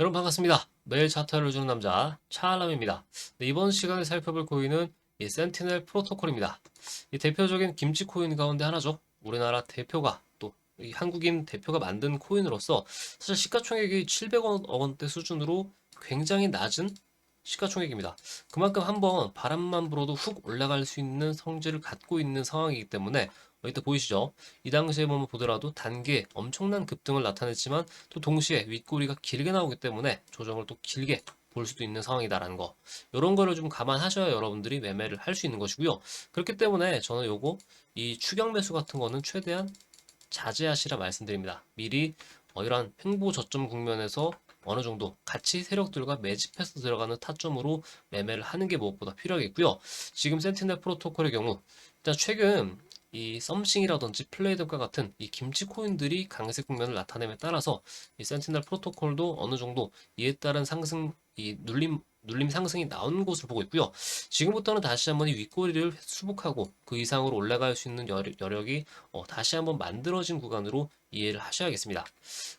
여러분 반갑습니다. 매일 차트를 주는 남자 차알람입니다. 네, 이번 시간에 살펴볼 코인은 이 센티넬 프로토콜입니다. 이 대표적인 김치 코인 가운데 하나죠. 우리나라 대표가 또이 한국인 대표가 만든 코인으로서 사실 시가총액이 700원 원대 수준으로 굉장히 낮은 시가총액입니다. 그만큼 한번 바람만 불어도 훅 올라갈 수 있는 성질을 갖고 있는 상황이기 때문에 어, 이때 보이시죠? 이 당시에 보면 보더라도 단기에 엄청난 급등을 나타냈지만 또 동시에 윗꼬리가 길게 나오기 때문에 조정을 또 길게 볼 수도 있는 상황이다라는 거. 이런 거를 좀 감안하셔야 여러분들이 매매를 할 수 있는 것이고요. 그렇기 때문에 저는 요거 이 추격 매수 같은 거는 최대한 자제하시라 말씀드립니다. 미리 어, 이러한 횡보 저점 국면에서 어느 정도 같이 세력들과 매집해서 들어가는 타점으로 매매를 하는 게 무엇보다 필요하겠고요. 지금 센티넬 프로토콜의 경우 일단 최근 이 썸싱이라든지 플레이드과 같은 이 김치 코인들이 강세 국면을 나타냄에 따라서 이 센티넬 프로토콜도 어느 정도 이에 따른 상승 이 눌림 눌림 상승이 나온 곳을 보고 있고요. 지금부터는 다시 한번 이 윗꼬리를 수복하고 그 이상으로 올라갈 수 있는 여력, 여력이 어, 다시 한번 만들어진 구간으로 이해를 하셔야겠습니다.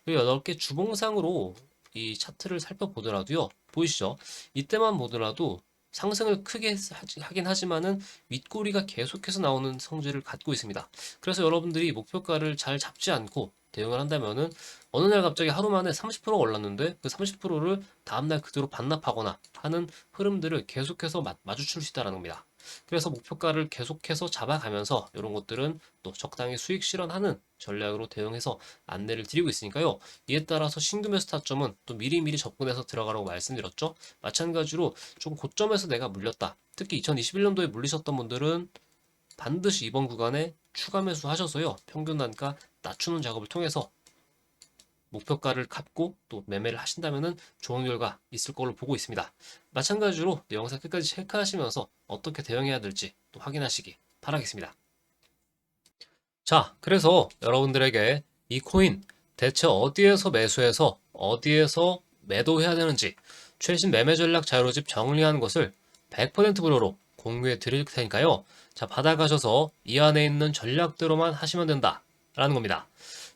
그리고 8개 주봉상으로 이 차트를 살펴보더라도요. 보이시죠? 이때만 보더라도 상승을 크게 하긴 하지만은 윗꼬리가 계속해서 나오는 성질을 갖고 있습니다. 그래서 여러분들이 목표가를 잘 잡지 않고 대응을 한다면은 어느 날 갑자기 하루 만에 30%가 올랐는데 그 30%를 다음날 그대로 반납하거나 하는 흐름들을 계속해서 마, 마주칠 수 있다는 겁니다. 그래서 목표가를 계속해서 잡아가면서 이런 것들은 또 적당히 수익 실현하는 전략으로 대응해서 안내를 드리고 있으니까요. 이에 따라서 신규 매수 타점은 또 미리미리 접근해서 들어가라고 말씀드렸죠. 마찬가지로 좀 고점에서 내가 물렸다. 특히 2021년도에 물리셨던 분들은 반드시 이번 구간에 추가 매수 하셔서요. 평균 단가 낮추는 작업을 통해서 목표가를 갖고 또 매매를 하신다면은 좋은 결과 있을 걸로 보고 있습니다. 마찬가지로 네, 영상 끝까지 체크하시면서 어떻게 대응해야 될지 또 확인하시기 바라겠습니다. 자, 그래서 여러분들에게 이 코인 대체 어디에서 매수해서 어디에서 매도해야 되는지 최신 매매 전략 자료집 정리한 것을 100% 무료로 공유해 드릴 테니까요. 자, 받아가셔서 이 안에 있는 전략대로만 하시면 된다. 라는 겁니다.